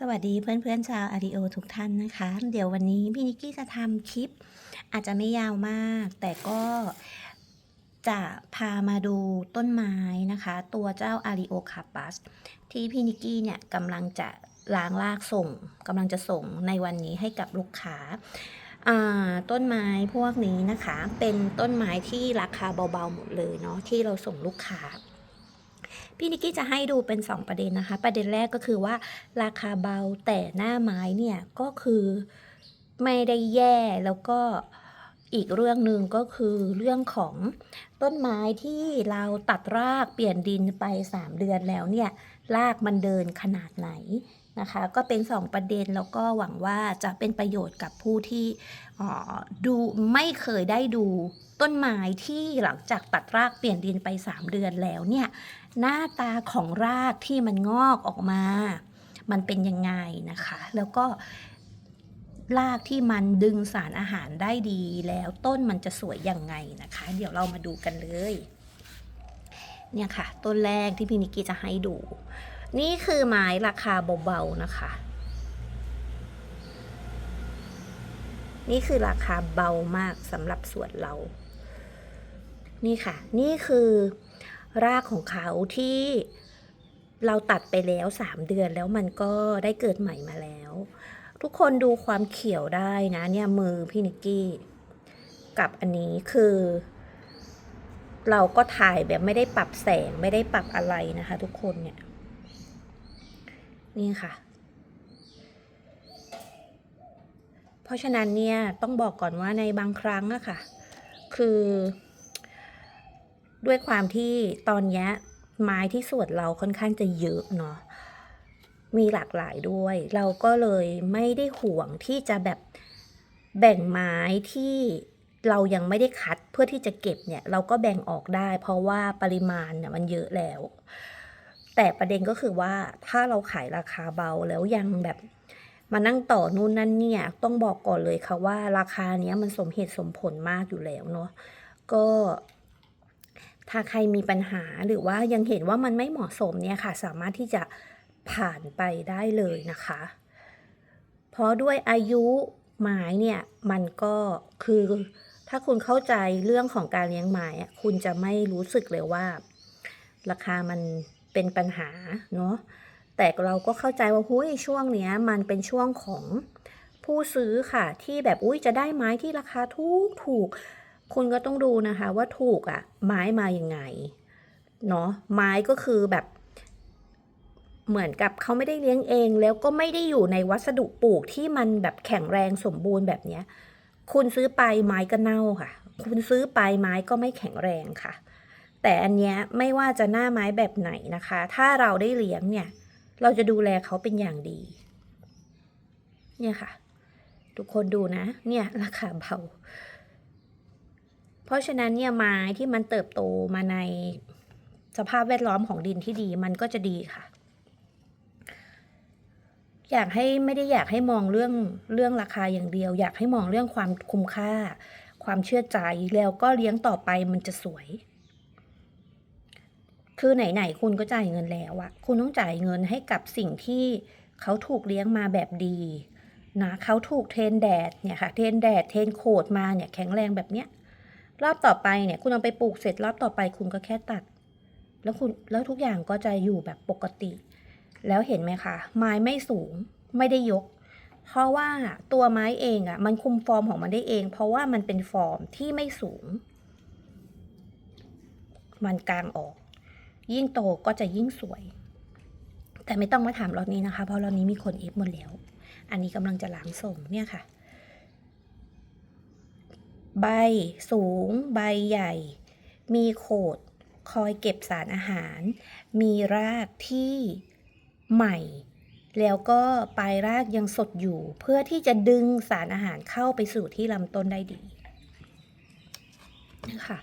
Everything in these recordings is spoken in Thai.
สวัสดีเพื่อนๆชาวอาริโอทุกท่านนะคะ เดี๋ยววันนี้พี่นิกกี้จะทำคลิป อาจจะไม่ยาวมาก แต่ก็จะพามาดูต้นไม้นะคะ ตัวเจ้าอาริโอคาปัสที่พี่นิกกี้เนี่ยกำลังจะล้างรากส่งกำลังจะส่งในวันนี้ให้กับลูกค้าอ่าต้นไม้พวกนี้นะคะ เป็นต้นไม้ที่ราคาเบาๆหมดเลยเนาะที่เราส่งลูกค้า พี่นิกกี้จะให้ดูเป็น 2 ประเด็นนะคะ ประเด็นแรกก็คือว่าราคาเบาแต่หน้าไม้เนี่ยก็คือไม่ได้แย่แล้วก็อีกเรื่องหนึ่งก็คือเรื่องของต้นไม้ที่เราตัดรากเปลี่ยนดินไป 3 เดือนแล้วเนี่ยรากมันเดินขนาดไหนนะคะ ก็เป็น 2 ประเด็นแล้วก็หวังว่าจะเป็นประโยชน์กับผู้ที่ดูไม่เคยได้ดูต้นไม้ที่หลังจากตัดรากเปลี่ยนดินไป 3 เดือนแล้วเนี่ย หน้าตาของรากที่มันงอกออกมา มันเป็นยังไงนะคะ แล้วก็รากที่มันดึงสารอาหารได้ดีแล้วต้นมันจะสวยยังไงนะคะ เดี๋ยวเรามาดูกันเลย เนี่ยค่ะ ต้นแรกที่พี่นิกกี้จะให้ดู นี่คือไม้ราคาเบาๆนะคะ นี่คือราคาเบามากสำหรับสวนเรา นี่ค่ะ นี่คือ รากของเขาที่เราตัดไปแล้ว 3 เดือนแล้วมันก็ได้เกิดใหม่มาแล้ว ทุกคนดูความเขียวได้นะเนี่ยมือพี่นิกกี้ กับอันนี้คือ เราก็ถ่ายแบบไม่ได้ปรับแสงไม่ได้ปรับอะไรนะคะ ทุกคนเนี่ยนี่ค่ะ เพราะฉะนั้นเนี่ยต้องบอกก่อนว่าในบางครั้งอะค่ะ คือ ด้วยความที่ตอนนี้ไม้ที่สวนเราค่อนข้างจะเยอะเนาะมีหลากหลายด้วย เราก็เลยไม่ได้ห่วงที่จะแบบแบ่งไม้ที่เรายังไม่ได้คัดเพื่อที่จะเก็บเนี่ย เราก็แบ่งออกได้ เพราะว่าปริมาณเนี่ยมันเยอะแล้ว แต่ประเด็นก็คือว่าถ้าเราขายราคาเบาแล้วยังแบบมานั่งต่อนู่นนั่นเนี่ยต้องบอกก่อนเลยค่ะว่าราคาเนี้ยมันสมเหตุสมผลมากอยู่แล้วเนาะก็ ถ้าใครมีปัญหาหรือว่ายังเห็นว่ามันไม่เหมาะสมเนี่ยค่ะ สามารถที่จะผ่านไปได้เลยนะคะ เพราะด้วยอายุไม้เนี่ยมันก็คือถ้าคุณเข้าใจเรื่องของการเลี้ยงไม้อะคุณจะไม่รู้สึกเลยว่า ราคามันเป็นปัญหาเนาะแต่เราก็เข้าใจว่าหุ้ยช่วงเนี้ยมันเป็นช่วงของผู้ซื้อค่ะที่แบบอุ้ยจะได้ไม้ที่ราคาถูกถูก คุณก็ต้องดูนะคะว่าถูกอะ่ะ ไม้มาอย่างไงเนาะไม้ก็คือแบบ เหมือนกับเขาไม่ได้เลี้ยงเอง แล้วก็ไม่ได้อยู่ในวัสดุปลูกที่มันแบบแข็งแรงสมบูรณ์แบบเนี้ย คุณซื้อไปไม้ก็เน่าค่ะ คุณซื้อไปไม้ก็ไม่แข็งแรงค่ะ แต่อันเนี้ยไม่ว่าจะหน้าไม้แบบไหนนะคะ ถ้าเราได้เลี้ยงเนี่ย เราจะดูแลเขาเป็นอย่างดี เนี่ยค่ะ ทุกคนดูนะ เนี่ยราคาเบา เพราะฉะนั้นเนี่ยไม้ที่มันเติบโตมาในสภาพแวดล้อมของดินที่ดีมันก็จะดีค่ะ อยากให้ไม่ได้อยากให้มองเรื่องเรื่องราคาอย่างเดียว อยากให้มองเรื่องความคุ้มค่า ความเชื่อใจแล้วก็เลี้ยงต่อไปมันจะสวย คือไหนๆคุณก็จ่ายเงินแล้วอะคุณต้องจ่ายเงินให้กับสิ่งที่เขาถูกเลี้ยงมาแบบดีนะเขาถูกเทนแดดเนี่ยค่ะเทนแดดเทนโคดมาเนี่ยแข็งแรงแบบเนี้ย รอบต่อไปเนี่ย คุณเอาไปปลูกเสร็จรอบต่อไปคุณก็แค่ตัด แล้วคุณแล้วทุกอย่างก็จะอยู่แบบปกติ แล้วเห็นไหมคะ ไม้ไม่สูงไม่ได้ยก เพราะว่าตัวไม้เองอะ่ะ มันคุมฟอร์มของมันได้เอง เพราะว่ามันเป็นฟอร์มที่ไม่สูง มันกลางออก ยิ่งโตก็จะยิ่งสวย แต่ไม่ต้องมาถามรอบนี้นะคะ เพราะรอบนี้มีคนเอฟหมดแล้ว อันนี้กำลังจะล้างส่งเนี่ยค่ะ ใบสูง ใบใหญ่ มีโขด คอยเก็บสารอาหาร มีรากที่ใหม่ แล้วก็ปลายรากยังสดอยู่ เพื่อที่จะดึงสารอาหารเข้าไปสู่ที่ลำต้นได้ดีนะคะ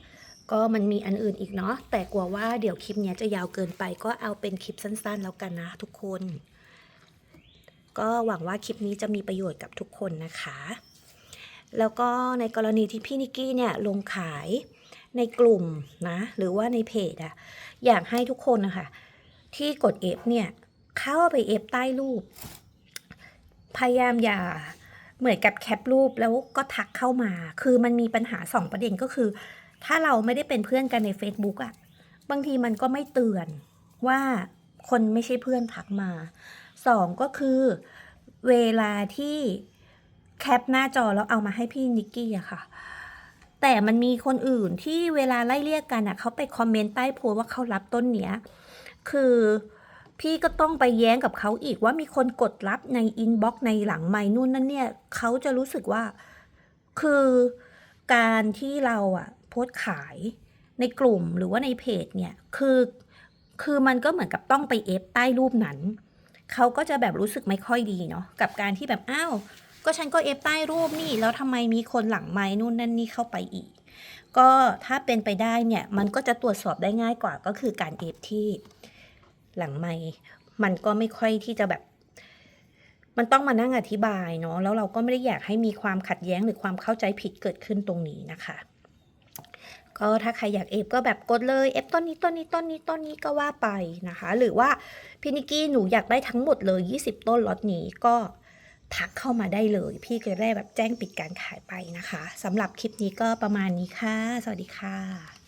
ก็มันมีอันอื่นอีกเนาะแต่กลัวว่าเดี๋ยวคลิปนี้จะยาวเกินไป ก็เอาเป็นคลิปสั้นๆ แล้วกันนะทุกคน ก็หวังว่าคลิปนี้จะมีประโยชน์กับทุกคนนะคะ แล้วก็ในกรณีที่พี่นิกกี้เนี่ยลงขายในกลุ่มนะหรือว่าในเพจอะอยากให้ทุกคนนะคะที่กดเอฟเนี่ยเข้าไปเอฟใต้รูป พยายามอย่าเหมือนกับแคปรูปแล้วก็ทักเข้ามา คือมันมีปัญหาสองประเด็นก็คือ ถ้าเราไม่ได้เป็นเพื่อนกันใน Facebook อะบางทีมันก็ไม่เตือนว่าคนไม่ใช่เพื่อนทักมาสองก็คือเวลาที่ แคปหน้าจอแล้วเอามาให้พี่นิกกี้อะค่ะ แต่มันมีคนอื่นที่เวลาไล่เรียกกันอะเขาไปคอมเมนต์ใต้โพสว่าเขารับต้นเนี้ย คือพี่ก็ต้องไปแย้งกับเขาอีกว่ามีคนกดรับในอินบ็อกซ์ในหลังไมค์นู่นนั่นเนี่ยเขาจะรู้สึกว่า คือการที่เราอะโพสต์ขายในกลุ่มหรือว่าในเพจเนี่ยคือคือมันก็เหมือนกับต้องไปเอฟใต้รูปนั้น เขาก็จะแบบรู้สึกไม่ค่อยดีเนาะกับการที่แบบอ้าว ก็ฉันก็เอฟใต้รูปนี่ แล้วทำไมมีคนหลังไม้นู่นนั่นนี่เข้าไปอีก ก็ถ้าเป็นไปได้เนี่ย มันก็จะตรวจสอบได้ง่ายกว่าก็คือการเอฟที่หลังไม้มันก็ไม่ค่อยที่จะแบบ มันต้องมานั่งอธิบายเนาะแล้วเราก็ไม่ได้อยากให้มีความขัดแย้งหรือความเข้าใจผิดเกิดขึ้นตรงนี้นะคะก็ถ้าใครอยากเอฟก็แบบกดเลยเอฟต้นนี้ต้นนี้ต้นนี้ต้นนี้ก็ว่าไปนะคะ หรือว่าพี่นิกกี้หนูอยากได้ทั้งหมดเลย 20 ต้นล็อตนี้ก็ ทักเข้ามาได้เลย พี่ก็จะได้แบบแจ้งปิดการขายไปนะคะสำหรับคลิปนี้ก็ประมาณนี้ค่ะ สวัสดีค่ะ